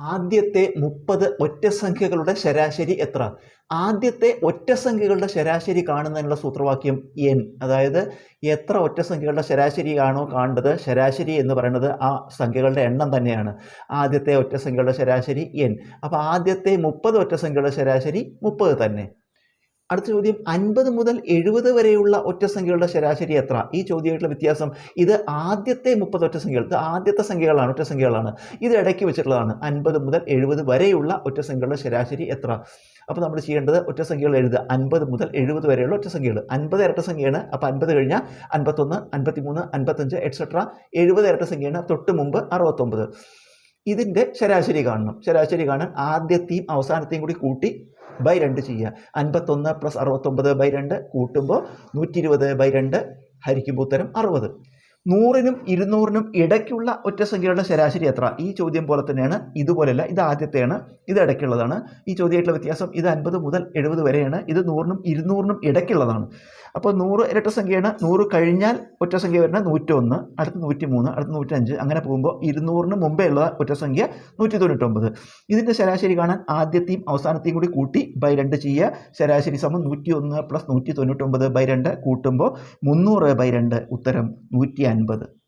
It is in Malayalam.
ആദ്യത്തെ മുപ്പത് ഒറ്റസംഖ്യകളുടെ ശരാശരി എത്ര? ആദ്യത്തെ ഒറ്റസംഖ്യകളുടെ ശരാശരി കാണുന്നതിനുള്ള സൂത്രവാക്യം എൻ അതായത് എത്ര ഒറ്റസംഖ്യകളുടെ ശരാശരിയാണോ കാണേണ്ടത് ശരാശരി എന്ന് പറയുന്നത് ആ സംഖ്യകളുടെ എണ്ണം തന്നെയാണ്. ആദ്യത്തെ ഒറ്റസംഖ്യകളുടെ ശരാശരി എൻ അപ്പോൾ ആദ്യത്തെ മുപ്പത് ഒറ്റസംഖ്യകളുടെ ശരാശരി മുപ്പത് തന്നെ. അടുത്ത ചോദ്യം അൻപത് മുതൽ എഴുപത് വരെയുള്ള ഒറ്റസംഖ്യകളുടെ ശരാശരി എത്ര? ഈ ചോദ്യമായിട്ടുള്ള വ്യത്യാസം ഇത് ആദ്യത്തെ മുപ്പത് ഒറ്റസംഖ്യകൾ ഇത് ആദ്യത്തെ സംഖ്യകളാണ് ഒറ്റസംഖ്യകളാണ് ഇത് ഇടയ്ക്ക് വെച്ചിട്ടുള്ളതാണ് അൻപത് മുതൽ എഴുപത് വരെയുള്ള ഒറ്റസംഖ്യകളുടെ ശരാശരി എത്ര? അപ്പോൾ നമ്മൾ ചെയ്യേണ്ടത് ഒറ്റസംഖ്യകൾ എഴുതുക അൻപത് മുതൽ എഴുപത് വരെയുള്ള ഒറ്റസംഖ്യകൾ അൻപത് ഇരട്ടസംഖ്യയാണ് അപ്പോൾ അൻപത് കഴിഞ്ഞാൽ അൻപത്തൊന്ന് അൻപത്തിമൂന്ന് അൻപത്തഞ്ച് എക്സെട്ര എഴുപത് ഇരട്ടസംഖ്യയാണ് തൊട്ട് മുമ്പ് അറുപത്തൊമ്പത്. ഇതിന്റെ ശരാശരി കാണണം. ശരാശരി കാണാൻ ആദ്യത്തെയും അവസാനത്തെയും കൂടി കൂട്ടി ബൈ രണ്ട് ചെയ്യുക. അൻപത്തൊന്ന് പ്ലസ് അറുപത്തൊമ്പത് ബൈ രണ്ട് കൂട്ടുമ്പോൾ നൂറ്റി ഇരുപത് ബൈ രണ്ട് ഹരിക്കുമ്പോൾ ഉത്തരം അറുപത്. നൂറിനും ഇരുന്നൂറിനും ഇടയ്ക്കുള്ള ഒറ്റ സംഖ്യകളുടെ ശരാശരി എത്ര? ഈ ചോദ്യം പോലെ തന്നെയാണ് ഇതുപോലെയല്ല ഇത് ആദ്യത്തെയാണ് ഇത് ഇടയ്ക്കുള്ളതാണ്. ഈ ചോദ്യമായിട്ടുള്ള വ്യത്യാസം ഇത് അൻപത് മുതൽ എഴുപത് വരെയാണ് ഇത് നൂറിനും ഇരുന്നൂറിനും ഇടയ്ക്കുള്ളതാണ്. അപ്പോൾ നൂറ് ഇരട്ട സംഖ്യയാണ് നൂറ് കഴിഞ്ഞാൽ ഒറ്റ സംഖ്യ വരുന്നത് നൂറ്റൊന്ന് അടുത്ത് നൂറ്റി മൂന്ന് അടുത്ത് നൂറ്റഞ്ച് അങ്ങനെ പോകുമ്പോൾ ഇരുന്നൂറിന് മുമ്പേ ഉള്ള ഒറ്റ സംഖ്യ നൂറ്റി തൊണ്ണൂറ്റൊമ്പത് ഇതിന്റെ ശരാശരി കാണാൻ ആദ്യത്തെയും അവസാനത്തെയും കൂടി കൂട്ടി ബൈ രണ്ട് ചെയ്യുക. ശരാശരി സമം നൂറ്റി ഒന്ന് പ്ലസ് നൂറ്റി തൊണ്ണൂറ്റൊമ്പത് ബൈ രണ്ട് കൂട്ടുമ്പോൾ മുന്നൂറ് ബൈ രണ്ട് ഉത്തരം നൂറ്റി അൻപത്.